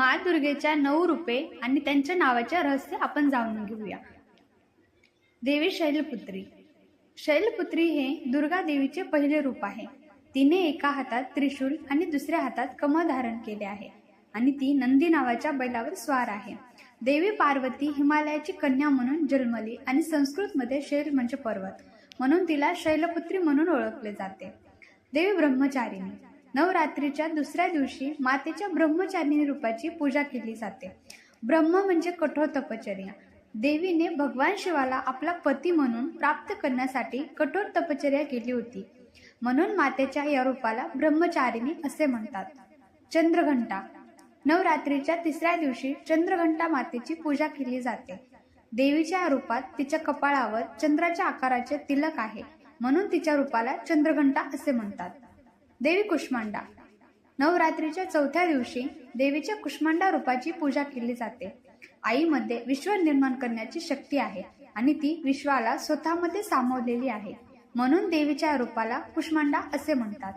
मा दुर्गेच्या नऊ रूपे आणि त्यांच्या नावाचे रहस्य आपण जाणून घेऊया. देवी शैलपुत्री. शैलपुत्री हे दुर्गा देवीचे पहिले रूप आहे. तिने एका हातात त्रिशूल आणि दुसऱ्या हातात कमळ धारण केले आहे आणि ती नंदी नावाच्या बैलावर स्वार आहे. देवी पार्वती हिमालयाची कन्या म्हणून जन्मली आणि संस्कृतमध्ये शैल म्हणजे पर्वत म्हणून तिला शैलपुत्री म्हणून ओळखले जाते. देवी ब्रह्मचारिणी. नवरात्रीच्या दुसऱ्या दिवशी मातेच्या ब्रह्मचारिणी रूपाची पूजा केली जाते. ब्रह्म म्हणजे कठोर तपचर्या देवीने भगवान शिवाला आपला पती म्हणून प्राप्त करण्यासाठी कठोर तपचर्या केली होती. म्हणून मातेच्या या रूपाला ब्रह्मचारिणी असे म्हणतात. चंद्रघंटा. नवरात्रीच्या तिसऱ्या दिवशी चंद्रघंटा मातेची पूजा केली जाते. देवीच्या रूपात तिच्या कपाळावर चंद्राच्या आकाराचे तिलक आहे. म्हणून तिच्या रूपाला चंद्रघंटा असे म्हणतात. देवी कुष्मांडा. नवरात्रीच्या चौथ्या दिवशी देवीच्या कुष्मांडा रूपाची पूजा केली जाते. आईमध्ये विश्व निर्माण करण्याची शक्ती आहे आणि ती विश्वाला स्वतःमध्ये सामावलेली आहे. म्हणून देवीच्या रूपाला कुष्मांडा असे म्हणतात.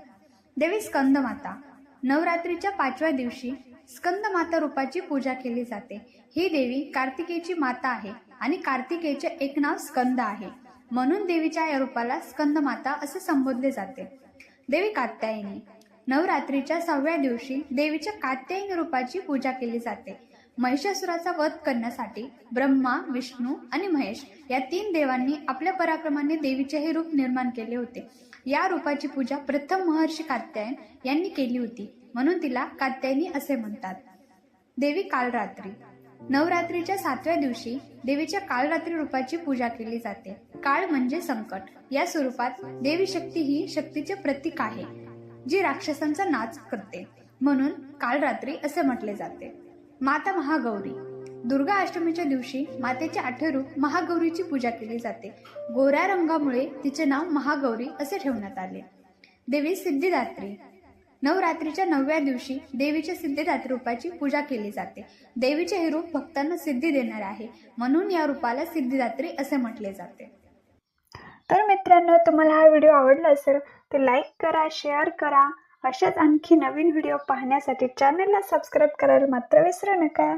देवी स्कंदमाता. नवरात्रीच्या पाचव्या दिवशी स्कंदमाता रूपाची पूजा केली जाते. ही देवी कार्तिकेची माता आहे आणि कार्तिकेचे एक नाव स्कंद आहे. म्हणून देवीच्या या रूपाला स्कंदमाता असे संबोधले जाते. देवी कात्यायनी. नवरात्रीच्या सहाव्या दिवशी देवीच्या कात्यायनी रूपाची पूजा केली जाते. महिषासुराचा वध करण्यासाठी ब्रह्मा विष्णू आणि महेश या तीन देवांनी आपल्या पराक्रमाने देवीचे हे रूप निर्माण केले होते. या रूपाची पूजा प्रथम महर्षी कात्यायन यांनी केली होती. म्हणून तिला कात्यायनी असे म्हणतात. देवी कालरात्री. नवरात्रीच्या सातव्या दिवशी देवीच्या कालरात्री रूपाची पूजा केली जाते. काळ म्हणजे संकट. या स्वरूपात देवी शक्ती ही शक्तीचे प्रतीक आहे जी राक्षसांचा नाच करते. म्हणून कालरात्री असे म्हटले जाते माता महागौरी दुर्गा अष्टमीच्या दिवशी मातेचे आठवे रूप महागौरीची पूजा केली जाते. गोऱ्या रंगामुळे तिचे नाव महागौरी असे ठेवण्यात आले. देवी सिद्धिदात्री नवरात्रीच्या नवव्या दिवशी देवीच्या सिद्धिदात्री रूपाची पूजा केली जाते. देवीचे हे रूप भक्तांना सिद्धी देणारे आहे. म्हणून या रूपाला सिद्धिदात्री असे म्हटले जाते. मित्रांनो तुम्हाला हा व्हिडिओ आवडला असेल तर लाईक करा शेअर करा. अशाच आणखी नवीन व्हिडिओ पाहण्यासाठी चॅनलला सबस्क्राईब करायला मात्र विसरू नका.